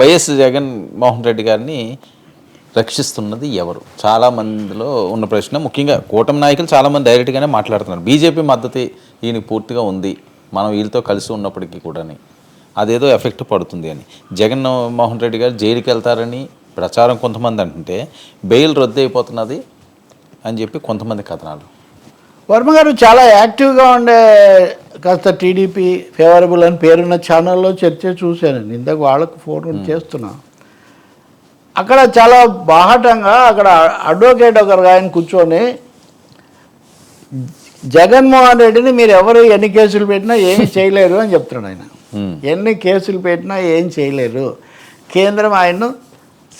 YS Jagan Mohan Reddy గారిని రక్షిస్తున్నది ఎవరు? చాలా మందిలో ఉన్న ప్రశ్న. ముఖ్యంగా కూటమి నాయకులు చాలామంది డైరెక్ట్గానే మాట్లాడుతున్నారు. బీజేపీ మద్దతు ఈయన పూర్తిగా ఉంది. మనం వీళ్ళతో కలిసి ఉన్నప్పటికీ కూడాని అదేదో ఎఫెక్ట్ పడుతుంది అని. జగన్ మోహన్ రెడ్డి గారు జైలుకి వెళ్తారని ప్రచారం కొంతమంది అంటుంటే బెయిల్ రద్దు అయిపోతున్నది అని చెప్పి కొంతమంది కథనాలు. వర్మ గారు చాలా యాక్టివ్గా ఉండే కాస్త టీడీపీ ఫేవరబుల్ అని పేరున్న ఛానల్లో చర్చ చూశాను. ఇందాక వాళ్ళకు ఫోన్ చేస్తున్నా. అక్కడ చాలా బాహటంగా అక్కడ అడ్వకేట్ ఒకరు ఆయన కూర్చొని జగన్మోహన్ రెడ్డిని మీరు ఎవరు ఎన్ని కేసులు పెట్టినా ఏమి చేయలేరు అని చెప్తున్నాడు ఆయన. ఎన్ని కేసులు పెట్టినా ఏం చేయలేరు. కేంద్రం ఆయన్ను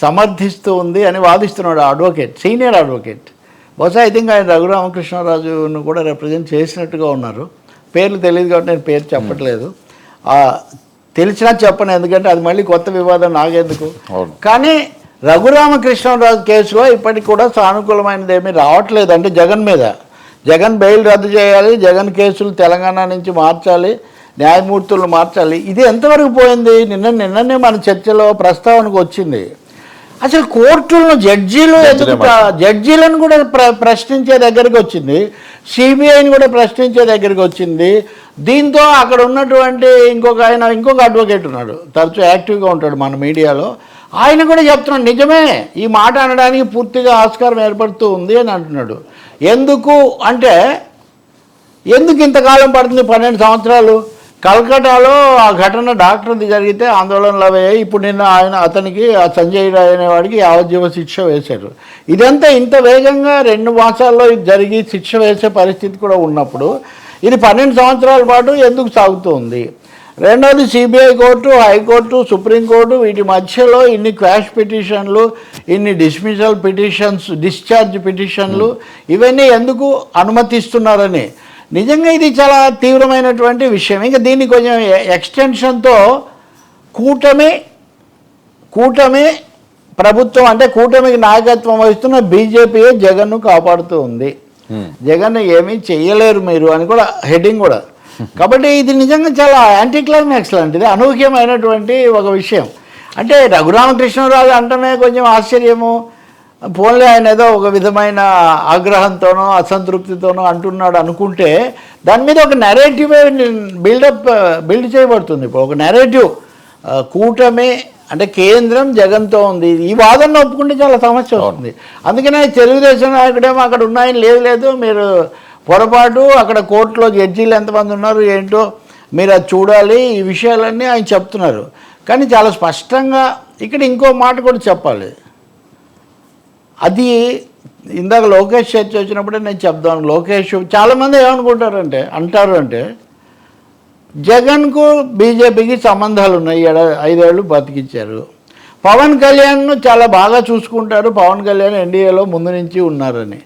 సమర్థిస్తూ ఉంది అని వాదిస్తున్నాడు ఆ అడ్వకేట్ సీనియర్ అడ్వకేట్. బహుశా ఐ థింక్ ఆయన రఘురామకృష్ణరాజును కూడా రిప్రజెంట్ చేసినట్టుగా ఉన్నారు. పేర్లు తెలియదు కాబట్టి నేను పేరు చెప్పట్లేదు. ఆ, తెలిసినా చెప్పను ఎందుకంటే అది మళ్ళీ కొత్త వివాదం అవును. కానీ రఘురామకృష్ణరాజు కేసులో ఇప్పటికి కూడా సానుకూలమైనది ఏమీ రావట్లేదు. అంటే జగన్ మీద. జగన్ బెయిల్ రద్దు చేయాలి జగన్ కేసులు తెలంగాణ నుంచి మార్చాలి న్యాయమూర్తులను మార్చాలి. ఇది ఎంతవరకు పోయింది? నిన్న నిన్ననే మన చర్చలో ప్రస్తావనకు వచ్చింది. అసలు కోర్టులను జడ్జీలు ఎందుకు జడ్జీలను కూడా ప్ర ప్రశ్నించే దగ్గరికి వచ్చింది. సిబిఐని కూడా ప్రశ్నించే దగ్గరికి వచ్చింది. దీంతో అక్కడ ఉన్నటువంటి ఇంకొక ఆయన ఇంకొక అడ్వకేట్ ఉన్నాడు. తరచూ యాక్టివ్గా ఉంటాడు మన మీడియాలో. ఆయన కూడా చెప్తున్నాడు నిజమే ఈ మాట అనడానికి పూర్తిగా ఆస్కారం ఏర్పడుతూ ఉంది అని అంటున్నాడు. ఎందుకు? అంటే ఎందుకు ఇంతకాలం పడుతుంది? పన్నెండు సంవత్సరాలు? కల్కటాలో ఆ ఘటన డాక్టర్ది జరిగితే ఆందోళనలు అయ్యాయి. ఇప్పుడు నిన్న ఆయన అతనికి ఆ సంజయ్ రాయ్ అనేవాడికి యావజ్జీవ శిక్ష వేశారు. ఇదంతా ఇంత వేగంగా రెండు మాసాల్లో జరిగి శిక్ష వేసే పరిస్థితి కూడా ఉన్నప్పుడు ఇది పన్నెండు సంవత్సరాల పాటు ఎందుకు సాగుతుంది? రెండోది సిబిఐ కోర్టు హైకోర్టు సుప్రీంకోర్టు వీటి మధ్యలో ఇన్ని క్వాష్ పిటిషన్లు ఇన్ని డిస్మిసల్ పిటిషన్స్ డిశ్చార్జ్ పిటిషన్లు ఇవన్నీ ఎందుకు అనుమతిస్తున్నారని నిజంగా ఇది చాలా తీవ్రమైనటువంటి విషయం. ఇంకా దీన్ని కొంచెం ఎక్స్టెన్షన్తో కూటమి కూటమి ప్రభుత్వం అంటే కూటమికి నాయకత్వం వహిస్తున్న బీజేపీయే జగన్ను కాపాడుతూ ఉంది. జగన్ ఏమీ చేయలేరు మీరు అని కూడా హెడ్డింగ్ కూడా. కాబట్టి ఇది నిజంగా చాలా యాంటీ క్లైమాక్స్ లాంటిది అనూహ్యమైనటువంటి ఒక విషయం. అంటే రఘురామకృష్ణరాజు అంటమే కొంచెం ఆశ్చర్యము. పోన్లే ఆయన ఏదో ఒక విధమైన ఆగ్రహంతోనో అసంతృప్తితోనో అంటున్నాడు అనుకుంటే దాని మీద ఒక నెరేటివ్ బిల్డప్ బిల్డ్ చేయబడుతుంది. ఇప్పుడు ఒక నెరేటివ్ కూటమి అంటే కేంద్రం జగన్తో ఉంది. ఈ వాదన ఒప్పుకుంటే చాలా సమస్య వస్తుంది. అందుకనే తెలుగుదేశం నాయకుడేమో అక్కడ ఉన్నాయని లేదు లేదు మీరు పొరపాటు అక్కడ కోర్టులో జడ్జీలు ఎంతమంది ఉన్నారు ఏంటో మీరు అది చూడాలి ఈ విషయాలన్నీ ఆయన చెప్తున్నారు. కానీ చాలా స్పష్టంగా ఇక్కడ ఇంకో మాట కూడా చెప్పాలి. అది ఇందాక లోకేష్ చర్చ వచ్చినప్పుడే నేను చెప్దాను లోకేష్ చాలామంది ఏమనుకుంటారంటే అంటారు అంటే జగన్కు బీజేపీకి సంబంధాలు ఉన్నాయి ఏడా ఐదేళ్ళు బతికించారు పవన్ కళ్యాణ్ను చాలా బాగా చూసుకుంటారు. పవన్ కళ్యాణ్ ఎన్డీఏలో ముందు నుంచి ఉన్నారని.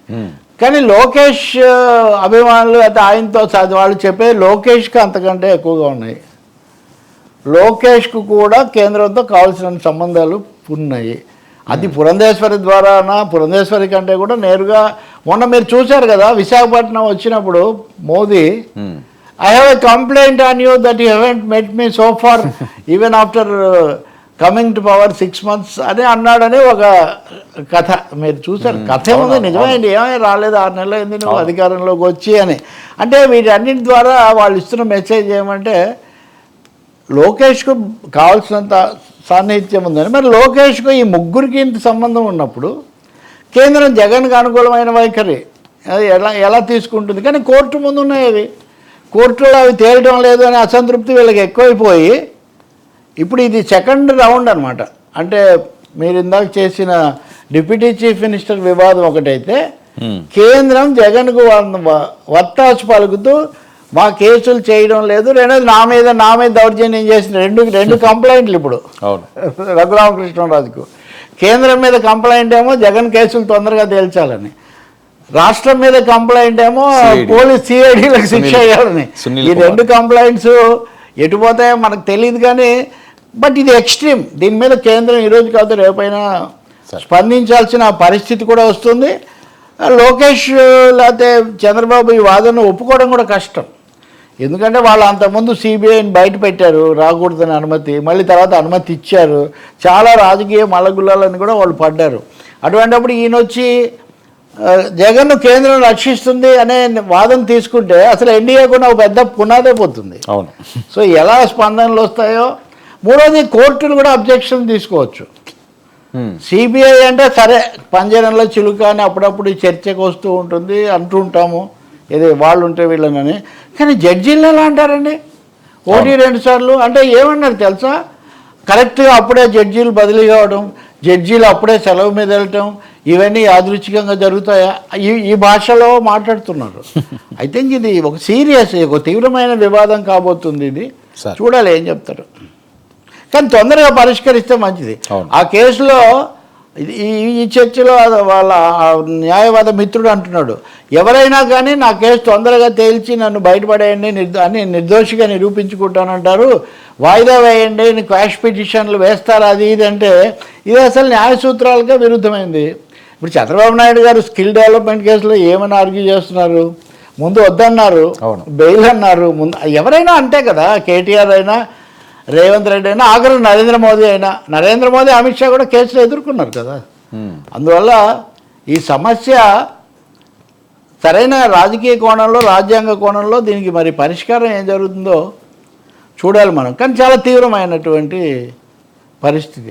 కానీ లోకేష్ అభిమానులు అయితే ఆయనతో వాళ్ళు చెప్పే లోకేష్కి అంతకంటే ఎక్కువగా ఉన్నాయి. లోకేష్కు కూడా కేంద్రంతో కావాల్సిన సంబంధాలు ఉన్నాయి. అది పురంధేశ్వరి ద్వారానా? పురంధేశ్వరి కంటే కూడా నేరుగా మొన్న మీరు చూశారు కదా విశాఖపట్నం వచ్చినప్పుడు Modi I have a complaint on you that you haven't met me so far even after coming to power six months అని అన్నాడని ఒక కథ. మీరు చూసారు కథ ఏముంది నిజమైంది ఏమీ రాలేదు. ఆరు నెలలు అయింది నువ్వు అధికారంలోకి వచ్చి అని. అంటే వీటన్నిటి ద్వారా వాళ్ళు ఇస్తున్న మెసేజ్ ఏమంటే లోకేష్కు కావాల్సినంత సాన్నిహిత్యం ఉందని. మరి లోకేష్కు ఈ ముగ్గురికి ఇంత సంబంధం ఉన్నప్పుడు కేంద్రం జగన్కి అనుకూలమైన వైఖరి. అది ఎలా ఎలా తీసుకుంటుంది? కానీ కోర్టు ముందు ఉన్నాయి అవి కోర్టులో అవి తేలటం లేదు అనే అసంతృప్తి వీళ్ళకి ఎక్కువైపోయి ఇప్పుడు ఇది సెకండ్ రౌండ్ అనమాట అంటే మీరు ఇందాక చేసిన డిప్యూటీ చీఫ్ మినిస్టర్ వివాదం ఒకటైతే కేంద్రం జగన్కు వత్తాసు పలుకుతూ మా కేసులు చేయడం లేదు. రెండోది నా మీద నా మీద దౌర్జన్యం చేసిన రెండు రెండు కంప్లైంట్లు ఇప్పుడు. అవును. రఘురామకృష్ణరాజుకు. కేంద్రం మీద కంప్లైంట్ ఏమో జగన్ కేసులు తొందరగా తేల్చాలని. రాష్ట్రం మీద కంప్లైంట్ ఏమో. పోలీస్ సిఐడీలకు శిక్ష వేయాలని ఈ. రెండు కంప్లైంట్స్ ఎటు పోతాయో మనకు తెలియదు కానీ బట్ ఇది ఎక్స్ట్రీమ్. దీని మీద కేంద్రం ఈరోజు కాదు రేపైనా. స్పందించాల్సిన పరిస్థితి కూడా వస్తుంది. లోకేష్ లేకపోతే చంద్రబాబు ఈ వాదన ఒప్పుకోవడం కూడా కష్టం. ఎందుకంటే వాళ్ళు అంతకుముందు సిబిఐని బయట పెట్టారు రాకూడదని అనుమతి మళ్ళీ తర్వాత అనుమతి ఇచ్చారు. చాలా రాజకీయ మలగుల్లాలని కూడా వాళ్ళు పడ్డారు. అటువంటిప్పుడు ఈయన వచ్చి జగన్ను కేంద్రం రక్షిస్తుంది అనే వాదన తీసుకుంటే అసలు ఎన్డీఏ కూడా ఒక పెద్ద పునాదే పోతుంది. అవును. సో ఎలా స్పందనలు వస్తాయో మూడోది కోర్టులు కూడా అబ్జెక్షన్ తీసుకోవచ్చు. సిబిఐ అంటే సరే పంజరంలో చిలుక అని అప్పుడప్పుడు చర్చకు వస్తూ ఉంటుంది అంటూ ఇది వాళ్ళు ఉంటే వీళ్ళనని కానీ జడ్జీలు ఎలా అంటారండి? ఒకటి రెండు సార్లు అంటే ఏమన్నారు తెలుసా? కరెక్ట్గా అప్పుడే జడ్జీలు బదిలీ కావడం జడ్జీలు అప్పుడే సెలవు మీద వెళ్ళటం ఇవన్నీ యాదృచ్ఛికంగా జరుగుతాయా? ఈ ఈ భాషలో మాట్లాడుతున్నారు. ఐ థింక్ ఇది ఒక సీరియస్ ఒక తీవ్రమైన వివాదం కాబోతుంది ఇది. చూడాలి ఏం చెప్తారు. కానీ తొందరగా పరిష్కరిస్తే మంచిది. ఆ కేసులో ఇది- ఈ చర్చలో వాళ్ళ న్యాయవాద మిత్రుడు అంటున్నాడు ఎవరైనా కానీ నా కేసు తొందరగా తేల్చి నన్ను బయటపడేయండి అని నిర్దోషిగా నిరూపించుకుంటానంటారు వాయిదా వేయండి క్వాష్ పిటిషన్లు వేస్తారా అది ఇది అంటే ఇది అసలు న్యాయ సూత్రాలకే విరుద్ధమైంది. ఇప్పుడు చంద్రబాబు నాయుడు గారు స్కిల్ డెవలప్మెంట్ కేసులో ఏమని ఆర్గ్యూ చేస్తున్నారు? ముందు వద్దన్నారు. బెయిల్ అన్నారు ముందు ఎవరైనా అంతే కదా కేటీఆర్ అయినా రేవంత్ రెడ్డి అయినా ఆఖరు నరేంద్ర మోదీ అయినా నరేంద్ర మోదీ అమిత్ షా కూడా కేసులు ఎదుర్కొన్నారు కదా. అందువల్ల ఈ సమస్య సరైన రాజకీయ కోణంలో రాజ్యాంగ కోణంలో దీనికి మరి పరిష్కారం ఏం జరుగుతుందో చూడాలి మనం. కానీ చాలా తీవ్రమైనటువంటి పరిస్థితి.